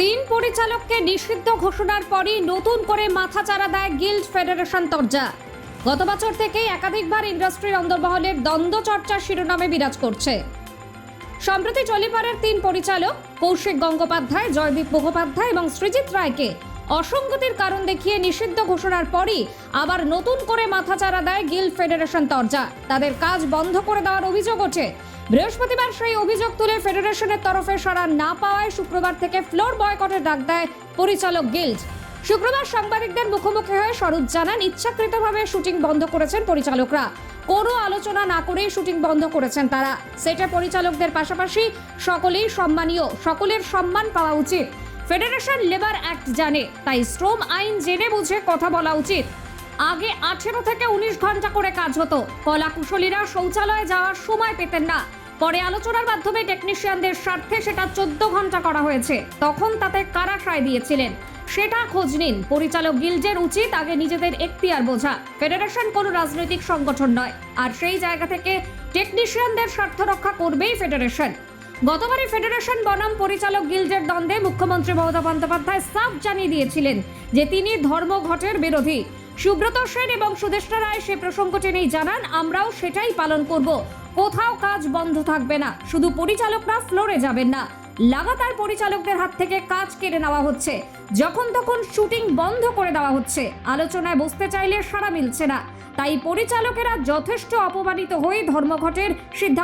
তিন পরিচালককে নিষিদ্ধ ঘোষণার পরই নতুন করে মাথাচাড়া দেয় গিল্ড ফেডারেশন তরজা। গত বছর থেকে একাধিকবার ইন্ডাস্ট্রির অন্দরমহলের দ্বন্দ্ব চর্চার শিরোনামে বিরাজ করছে। সম্প্রতি চলিপাড়ার তিন পরিচালক, কৌশিক গঙ্গোপাধ্যায়, জয়দীপ মুখোপাধ্যায় এবং সৃজিৎ রায়কে অসঙ্গতির কারণ দেখিয়ে নিষিদ্ধ ঘোষণার পরই আবার নতুন করে মাথা মাথাচাড়া দেয় গিল্ড ফেডারেশন তরজা। তাদের কাজ বন্ধ করে দেওয়ার অভিযোগ ওঠে বৃহস্পতিবার সেই অভিযোগ তুলে ফেডারেশনের তরফে সাড়া না পাওয়ায় শুক্রবার থেকে ফ্লোর বয়কটের ডাক দেয় পরিচালক গিল্ড। শুক্রবার সাংবাদিকদের মুখোমুখি হয়ে স্বরূপ জানান, ইচ্ছাকৃতভাবে শুটিং বন্ধ করেছেন পরিচালকরা। কোনো আলোচনা না করেই শুটিং বন্ধ করেছেন তারা। সেটা পরিচালকদের পাশাপাশি সকলেই সম্মানীয়, সকলের সম্মান পাওয়া উচিত। ফেডারেশন লেবার অ্যাক্ট জানে, তাই শ্রম আইন জেনে বুঝে কথা বলা উচিত। আগে আঠেরো থেকে উনিশ ঘণ্টা করে কাজ হতো। কলা কুশলীরা শৌচালয়ে যাওয়ার সময় পেতেন না। পরে আলোচনার মাধ্যমে টেকনিশিয়ানদের স্বার্থে সেটা চোদ্দ ঘণ্টা করা হয়েছে। তখন তাতে কারা সায় দিয়েছিলেন? সেটা খোঁজ নিন। পরিচালক গিল্ডের উচিত আগে নিজেদের এখতিয়ার বোঝা। ফেডারেশন কোনো রাজনৈতিক সংগঠন নয়। আর সেই জায়গা থেকে টেকনিশিয়ানদের স্বার্থ রক্ষা করবেই ফেডারেশন। গতবারই ফেডারেশন বনাম পরিচালক গিল্ডের দ্বন্দ্বে মুখ্যমন্ত্রী মমতা বন্দ্যোপাধ্যায় সাফ জানিয়ে দিয়েছিলেন যে তিনি ধর্মঘটের বিরোধী। সুব্রত সেন এবং সুদেষ্টা রায় সে প্রসঙ্গ টেনেই জানান, আমরাও সেটাই পালন করব। কোথাও কাজ বন্ধ থাকবে না। শুধু পরিচালকরা ফ্লোরে যাবেন না। লাগাতার পরিচালকদের হাত থেকে কাজ কেড়ে নেওয়া হচ্ছে। যখন তখন শুটিং বন্ধ করে দেওয়া হচ্ছে। আলোচনায় বসতে চাইলে সাড়া মিলছে না। তাই পরিচালকেরা যথেষ্ট অপমানিত হয়ে ধর্মঘটের সিদ্ধান্ত